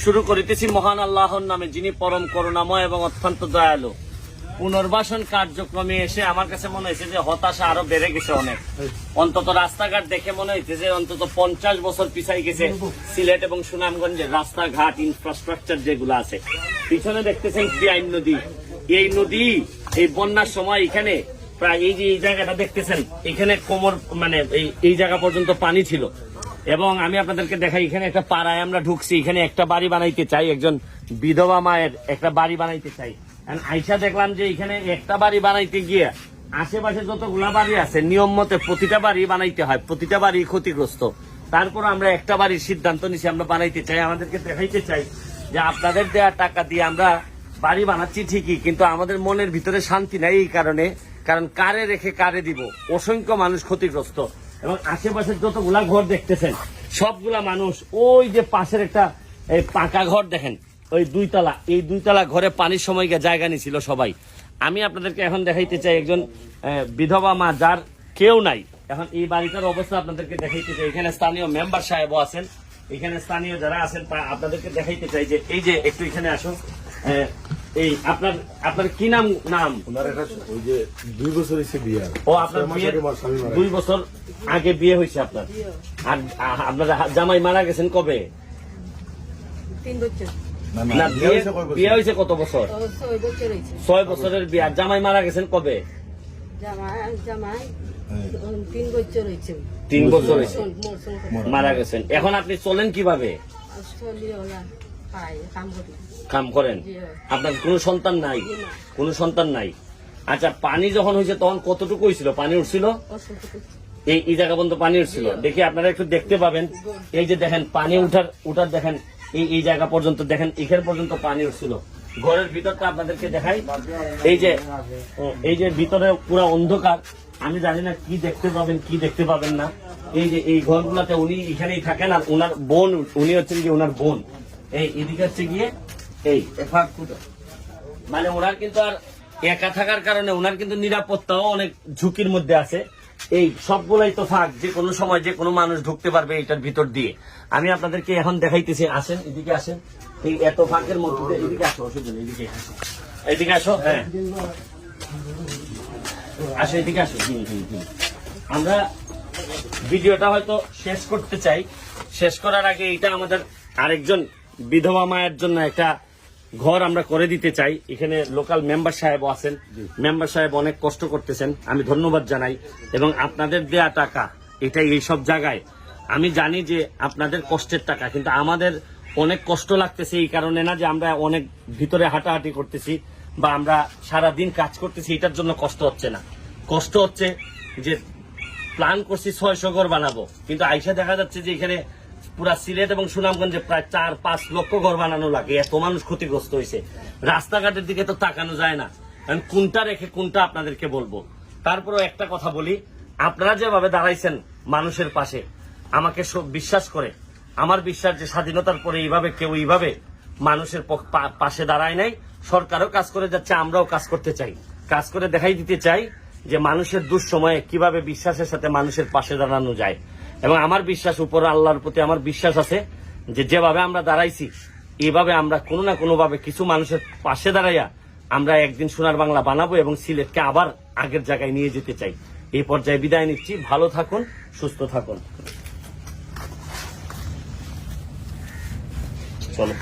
শুরু করিতেছি মহান আল্লাহর নামে, যিনি পরম করুণাময় এবং অত্যন্ত দয়ালু। পুনর্বাসন কার্যক্রমে এসে আমার কাছে মনে হয়েছে যে হতাশা আরও বেড়ে গেছে অনেক। অন্তত রাস্তাঘাট দেখে মনে হয়েছে যে অন্তত পঞ্চাশ বছর পিছাই গেছে সিলেট এবং সুনামগঞ্জের রাস্তাঘাট ইনফ্রাস্ট্রাকচার যেগুলো আছে। পিছনে দেখতেছেন পিয়াইন নদী? এই নদী, এই বন্যার সময় এখানে প্রায় এই যে এই জায়গাটা দেখতেছেন, এখানে কোমর মানে এই জায়গা পর্যন্ত পানি ছিল। এবং আমি আপনাদেরকে দেখাই, এখানে একটা পাড়ায় আমরা ঢুকছি, এখানে একটা বাড়ি বানাইতে চাই, একজন বিধবা মায়ের একটা বাড়ি বানাইতে চাই। আইসা দেখলাম যে এখানে একটা বাড়ি বানাইতে গিয়ে আশেপাশে যতগুলা বাড়ি আছে, নিয়ম মতে প্রতিটা বাড়ি বানাইতে হয়, প্রতিটা বাড়ি ক্ষতিগ্রস্ত। তারপর আমরা একটা বাড়ির সিদ্ধান্ত নিছি, আমরা বানাইতে চাই। আমাদেরকে দেখাইতে চাই যে আপনাদের দেওয়া টাকা দিয়ে আমরা বাড়ি বানাচ্ছি ঠিকই, কিন্তু আমাদের মনের ভিতরে শান্তি নাই এই কারণে। কারণ কারে রেখে কারে দিব? অসংখ্য মানুষ ক্ষতিগ্রস্ত। এবং আশেপাশের যতগুলা ঘর দেখতেছেন, সবগুলা মানুষ ওই যে পাশের একটা, এই পাকা ঘর দেখেন, ওই দুইতলা, এই দুইতলা ঘরে পানির সময় জায়গা নিছিল সবাই। আমি আপনাদেরকে এখন দেখাইতে চাই একজন বিধবা মা যার কেউ নাই। এখন এই বাড়িটার অবস্থা আপনাদেরকে দেখাইতে চাই। এখানে স্থানীয় মেম্বার সাহেবও আছেন। এখানে স্থানীয় যারা আছেন, তা আপনাদেরকে দেখাইতে চাই যে, এই যে একটু এখানে আসুন। এই আপনার আপনার কি নাম নাম? ওনার ওই যে দুই বছর হয়েছে বিয়ে ও আপনার দুই বছর আগে বিয়ে হয়েছে আপনার। আর আপনার জামাই মারা গেছেন কবে? তিন বছর। না, না না, বিয়ে হয়েছে কত বছর? ছয় বছর হয়েছে। ছয় বছরের বিয়ে। আর জামাই মারা গেছেন কবে? জামাই জামাই। তিন বছর হয়েছে। তিন বছর হয়েছে। মোর- গেছেন। এখন আপনি চলেন কীভাবে? কাম করেন? আপনার কোনো সন্তান নাই। কোনো সন্তান নাই? আচ্ছা পানি যখন হয়েছে তখন কতটুকু হয়েছিল? পানি উঠছিল? এই এই জায়গা পর্যন্ত পানি উঠছিল? দেখি আপনারা একটু দেখতে পাবেন। এই যে দেখেন পানি উঠার উঠার দেখেন এই এই জায়গা পর্যন্ত দেখেন এখানে পর্যন্ত পানি উঠছিল। ঘরের ভিতরটা আপনাদেরকে দেখাই। এই যে এই যে ভিতরে পুরো অন্ধকার আমি জানি না কি দেখতে পাবেন কি দেখতে পাবেন না। এই যে এই ঘরগুলাতে উনি এখানেই থাকেন আর ওনার বোন উনি হচ্ছেন যে ওনার বোন। এই এদিকে হচ্ছে গিয়ে এই মানে ওনার কিন্তু আর একা থাকার কারণে ওনার কিন্তু নিরাপত্তাও অনেক ঝুঁকির মধ্যে আছে। এই সবগুলাই তো ফাঁক যে কোনো সময় যে কোনো মানুষ ঢুকতে পারবে এটার ভিতর দিয়ে। আমি আপনাদেরকে এখন দেখাইতেছি, আসেন, এদিকে আসেন। এই এত ফাঁকের মধ্যে এদিকে আসো অসুবিধা এদিকে আসো। এদিকে আসো হ্যাঁ। আসো, এদিকে আসো। আমরা ভিডিওটা হয়তো শেষ করতে চাই। শেষ করার আগে এটা আমাদের আরেকজন বিধবা মায়ের জন্য একটা ঘর আমরা করে দিতে চাই। এখানে লোকাল মেম্বার সাহেব আছেন। মেম্বার সাহেব অনেক কষ্ট করতেছেন। আমি ধন্যবাদ জানাই। এবং আপনাদের দেয়া টাকা এটা এই সব জায়গায়। আমি জানি যে আপনাদের কষ্টের টাকা কিন্তু আমাদের অনেক কষ্ট লাগতেছে এই কারণে না যে আমরা অনেক ভিতরে হাঁটাহাঁটি করতেছি বা আমরা সারা দিন কাজ করতেছি এটার জন্য কষ্ট হচ্ছে না। কষ্ট হচ্ছে যে প্ল্যান করছি ছয়শো ঘর বানাবো। কিন্তু আইসা দেখা যাচ্ছে যে এখানে পুরা সিলেট এবং সুনামগঞ্জে প্রায় চার, পাঁচ লক্ষ ঘর বানানো লাগে। এত মানুষ ক্ষতিগ্রস্ত হয়েছে। রাস্তাঘাটের দিকে তো তাকানো যায় না। আমি কোনটা রেখে কোনটা আপনাদেরকে বলব? তারপরেও একটা কথা বলি। আপনারা যেভাবে দাঁড়াইছেন মানুষের পাশে, আমাকে সব বিশ্বাস করে। আমার বিশ্বাস যে স্বাধীনতার পরে এইভাবে কেউ এইভাবে মানুষের পাশে দাঁড়ায় নাই। সরকারও কাজ করে যাচ্ছে, আমরাও কাজ করতে চাই। কাজ করে দেখাই দিতে চাই যে মানুষের দুঃসময়ে কীভাবে বিশ্বাসের সাথে মানুষের পাশে দাঁড়ানো যায়। এবং আমার বিশ্বাস, উপর আল্লাহর প্রতি আমার বিশ্বাস আছে যে যেভাবে আমরা দাঁড়াইছি, এভাবে আমরা কোনো না কোনোভাবে কিছু মানুষের পাশে দাঁড়াইয়া আমরা একদিন সোনার বাংলা বানাবো এবং সিলেটকে আবার আগের জায়গায় নিয়ে যেতে চাই। এই পর্যায়ে বিদায় নিচ্ছি। ভালো থাকুন, সুস্থ থাকুন। চলো।